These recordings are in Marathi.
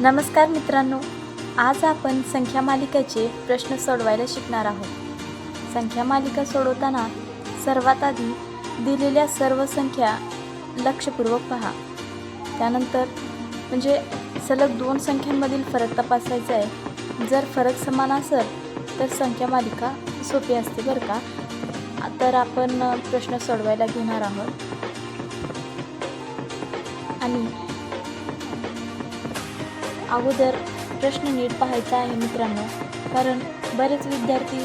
नमस्कार मित्रांनो आज आपण संख्या मालिकेचे प्रश्न सोडवायला शिकणार आहोत. संख्या मालिका सोडवताना सर्वात आधी दिलेल्या सर्व संख्या लक्षपूर्वक पहा. त्यानंतर म्हणजे सलग दोन संख्यांमधील फरक तपासायचा आहे. जर फरक समान असेल तर संख्या मालिका सोपी असते बरं का? तर आपण प्रश्न सोडवायला घेणार आहोत. आणि अगोदर प्रश्न नीट पाहायचा आहे मित्रांनो. कारण बरेच विद्यार्थी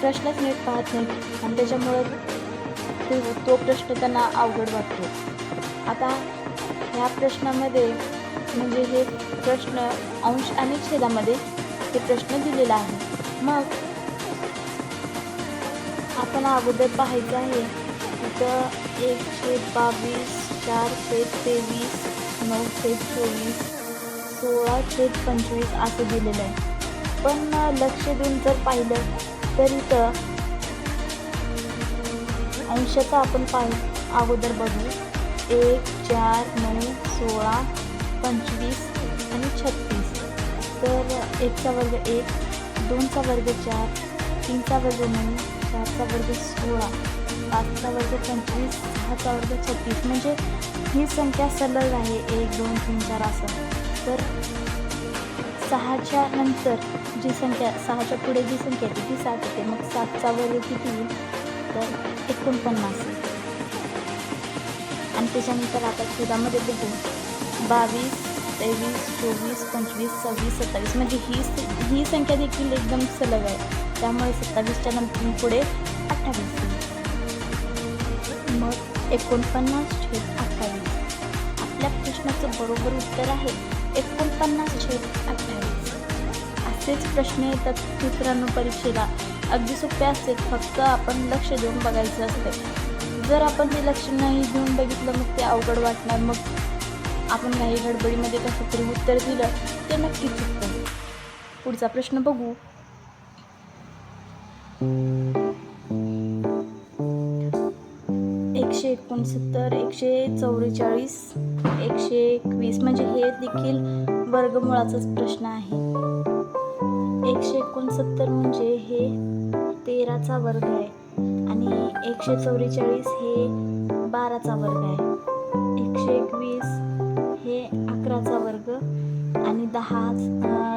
प्रश्नच नीट पाहत नाहीत आणि त्याच्यामुळं ते तो प्रश्न त्यांना अवघड वाटतो. आता ह्या प्रश्नामध्ये म्हणजे हे प्रश्न अंश आणि छेदामध्ये हे प्रश्न दिलेला आहे. मग आपण अगोदर पाहायचं आहे तिथं एक छेद बावीस चार छेद तेवीस नऊ छेद चोवीस सोळा छेद पंचवीस असं दिलेलं आहे. पण लक्ष देऊन जर पाहिलं तर इथं अंशाचा आपण पाह अगोदर बघू. एक चार नऊ सोळा पंचवीस आणि छत्तीस. तर एकचा वर्ग एक दोनचा वर्ग चार तीनचा वर्ग नऊ चारचा वर्ग सोळा पाचचा वर्ग पंचवीस सहाचा वर्ग छत्तीस. म्हणजे ही संख्या सलग आहे. एक दोन तीन चार असं. तर सहाच्या नंतर जी संख्या सहाच्या पुढे जी संख्या येते ती सात येते मग सातचा वर्ग किती येईल? तर एकोणपन्नास. आणि त्याच्यानंतर आता चौदामध्ये बघू. बावीस तेवीस चोवीस पंचवीस सव्वीस सत्तावीस. म्हणजे ही ही संख्या देखील एकदम सलग आहे. त्यामुळे सत्तावीसच्या नंतर पुढे अठ्ठावीस येईल. मग एकोणपन्नास छेद अठ्ठावीस. आपल्या प्रश्नाचं बरोबर उत्तर आहे. एकोणपन्नास झेड अठ्ठावीस. असेच प्रश्न येतात मित्रांनो परीक्षेला. अगदी सोपे असतात फक्त आपण लक्ष देऊन बघायचं असतं. जर आपण ते लक्ष नाही देऊन बघितलं मग ते अवघड वाटणार. मग आपण काही गडबडीमध्ये कसं तरी उत्तर दिलं ते नक्कीच चुकतं पुढचा प्रश्न बघू. एकशे एकोणसत्तर एकशे चौवेचाळीस एकशे एकवीस. म्हणजे हे देखील वर्गमुळाचाच प्रश्न आहे. एकशे एकोणसत्तर म्हणजे हे तेराचा वर्ग आहे आणि एकशे चौवेचाळीस हे बाराचा वर्ग आहे. एकशे एकवीस हे अकराचा वर्ग आणि दहा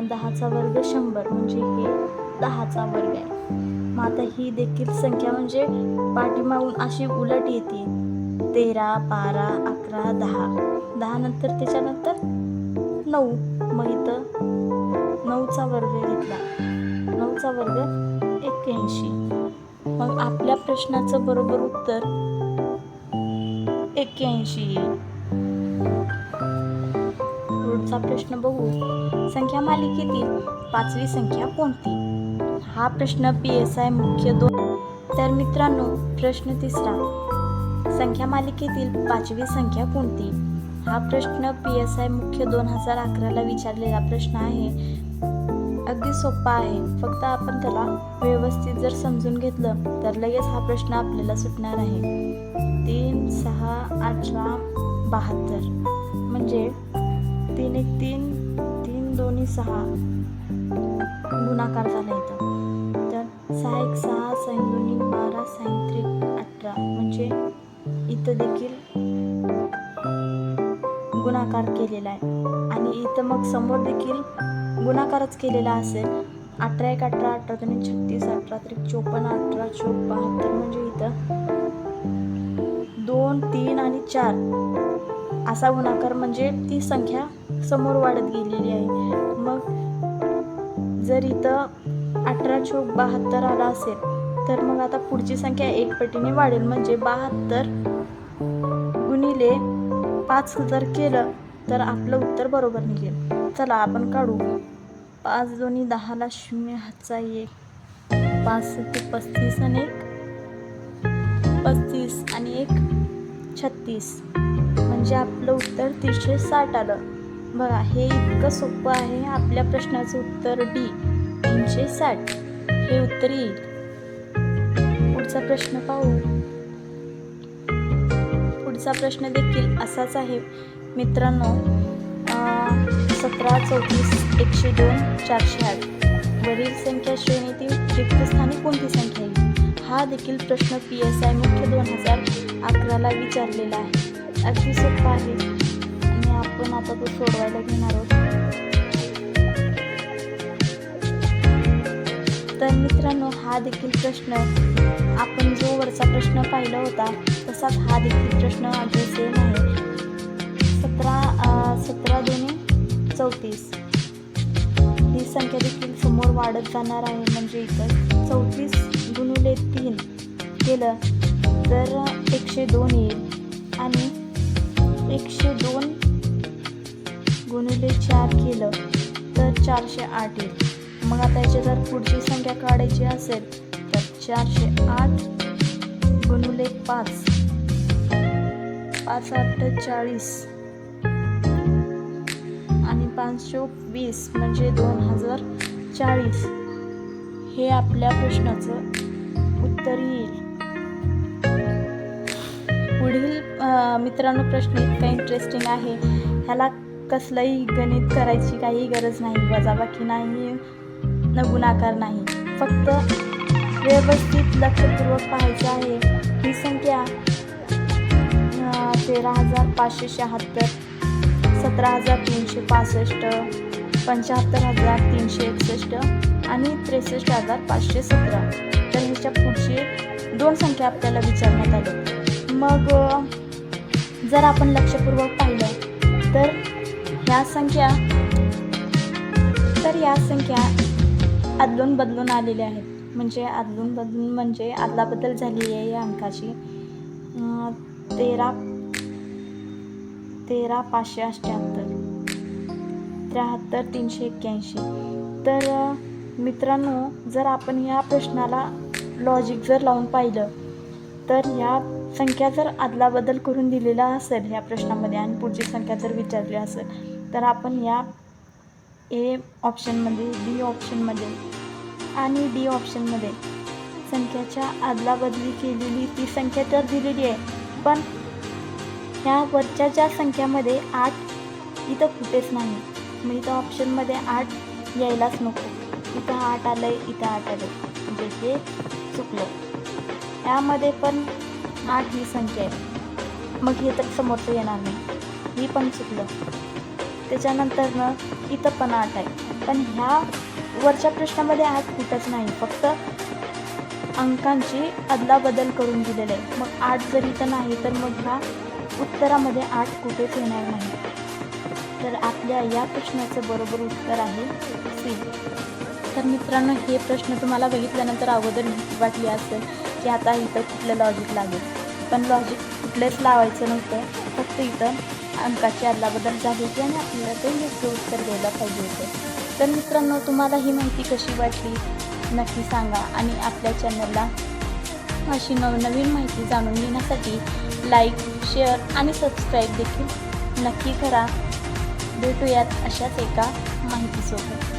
दहाचा वर्ग शंभर. म्हणजे हे दहाचा वर्ग आहे. मग आता ही देखील संख्या म्हणजे पाठीमागून अशी उलट येते. तेरा बारा अकरा दहा. दहा नंतर त्याच्यानंतर नऊ. मग इथं नऊचा वर्ग घेतला. नऊचा वर्ग एक्क्याऐंशी. मग आपल्या प्रश्नाचं बरोबर उत्तर एक्क्याऐंशी. येईल पुढचा प्रश्न बघू. संख्या मालिकेतील पाचवी संख्या कोणती? हा प्रश्न पी एस आय मुख्य दोन. तर मित्रांनो प्रश्न तिसरा. संख्या मालिकेतील पाचवी संख्या कोणती? हा प्रश्न पी एस आय मुख्य दोन हजार अकराला विचारलेला प्रश्न आहे. अगदी सोपा आहे. फक्त आपण त्याला व्यवस्थित जर समजून घेतलं तर लगेच हा प्रश्न आपल्याला सुटणार आहे. तीन सहा अठरा बहात्तर. म्हणजे तीन एक तीन तीन दोन्ही सहा. गुणाकार झाला इथं. सहा एक सहा साईन दोन्ही बारा साईन त्रिक अठरा. म्हणजे इथं देखील गुणाकार केलेला आहे. आणि इथं मग समोर देखील गुणाकारच केलेला असेल. अठरा एक अठरा अठरा दोन्ही छत्तीस अठरा त्रिक चोपन्न अठरा चोक बहात्तर. म्हणजे इथं दोन तीन आणि चार. असा गुणाकार म्हणजे ती संख्या समोर वाढत गेलेली आहे. मग जर इथं अठरा चोक बहात्तर आला असेल. तर मग आता पुढची संख्या एक पटीने वाढेल. म्हणजे बहात्तर गुणिले पाच जर केलं तर आपलं उत्तर बरोबर निघेल. चला आपण काढू. पाच दोन्ही दहाला शून्य हातचा एक. पाच ते पस्तीस आणि एक. पस्तीस आणि एक छत्तीस. म्हणजे आपलं उत्तर तीनशे साठ आलं. बघा हे इतकं सोपं आहे. आपल्या प्रश्नाचं उत्तर डी. तीनशे साठ हे उत्तर. येईल पुढचा प्रश्न पाहू. पुढचा प्रश्न देखील असाच आहे. मित्रांनो सतरा चौतीस एकशे दोन चारशे आठ. वरील संख्या श्रेणीतील रिक्त स्थानी कोणती संख्या आहे? हा देखील प्रश्न पी एस आय मुख्य दोन हजार अकराला विचारलेला आहे. अगदी सोपा आहे. आणि आपण आता तो सोडवायला घेणार आहोत. तर मित्रांनो हा देखील प्रश्न आपण जो वरचा प्रश्न पाहिला होता तसाच हा देखील प्रश्न अगदी सेम आहे. सतरा सतरा दोन्ही चौतीस. ही संख्या देखील समोर वाढत जाणार आहे म्हणजे इथं चौतीस गुणिले तीन केलं तर एकशे दोन येईल. आणि एकशे दोन गुणिले चार केलं तर चारशे आठ येईल. मग आता याची जर पुढची संख्या काढायची असेल तर चारशे आठ गुणुले पाच. पाच आठ चाळीस. आणि पाचशे वीस म्हणजे दोन हजार चाळीस. हे आपल्या प्रश्नाचं उत्तर येईल. पुढील मित्रांनो प्रश्न इतका इंटरेस्टिंग आहे. ह्याला कसलंही गणित करायची काही गरज नाही वजाबाकी नाही. प्रयत्न गुणाकार नाही. फक्त व्यवस्थित लक्षपूर्वक पाहायचं आहे. ही संख्या तेरा हजार पाचशे शहात्तर सतरा हजार तीनशे पासष्ट पंच्याहत्तर हजार तीनशे एकसष्ट आणि त्रेसष्ट हजार पाचशे सतरा. तर ह्याच्या पुढची दोन संख्या आपल्याला विचारण्यात आल्या मग जर आपण लक्षपूर्वक पाहिलं तर ह्या संख्या तर या संख्या अदलून बदलून आलेले आहेत. म्हणजे अदलून बदलून म्हणजे अदलाबदल झाली आहे या अंकाची. तेरा तेरा पाचशे अठ्ठ्याहत्तर त्र्याहत्तर तीनशे एक्क्याऐंशी. तर मित्रांनो जर आपण या प्रश्नाला लॉजिक जर लावून पाहिलं तर या संख्या जर अदलाबदल करून दिलेला असेल ह्या प्रश्नामध्ये आणि पुढची संख्या जर विचारली असेल तर आपण या ए ऑप्शनमध्ये बी ऑप्शनमध्ये आणि डी ऑप्शनमध्ये. संख्याच्या अदलाबदली केलेली ती संख्या तर दिलेली आहे पण ह्या वरच्या ज्या संख्यामध्ये आठ इथं कुठेच नाही. मग इथं ऑप्शनमध्ये आठ यायलाच नको. इथं आठ आलं आहे इथं आठ आलं आहे म्हणजे हे चुकलं. यामध्ये पण आठ ही संख्या आहे. मग हे तर समोरचं येणार नाही. ही पण चुकलं. त्याच्यानंतरनं इथं पण आठ आहे. पण ह्या वरच्या प्रश्नामध्ये आठ कुठंच नाही. फक्त अंकांची अदलाबदल करून दिलेलं आहे. मग आठ जर इथं नाही तर मग ह्या उत्तरामध्ये आठ कुठेच येणार नाही. तर आपल्या या प्रश्नाचं बरोबर उत्तर आहे सी. तर मित्रांनो हे प्रश्न तुम्हाला बघितल्यानंतर अगोदर वाटली असेल की आता इथं कुठलं लॉजिक लागेल. पण लॉजिक कुठलेच लावायचं नव्हतं. फक्त इथं अंकाची अदलाबदल झाली होती आणि आपल्याला ते योग्य उत्तर द्यायला पाहिजे होते. तर मित्रांनो तुम्हाला ही माहिती कशी वाटली? नक्की सांगा आणि आपल्या चॅनलला अशी नवनवीन माहिती जाणून घेण्यासाठी लाईक शेअर आणि सबस्क्राईब देखील नक्की करा. भेटूयात अशाच एका माहितीसोबत.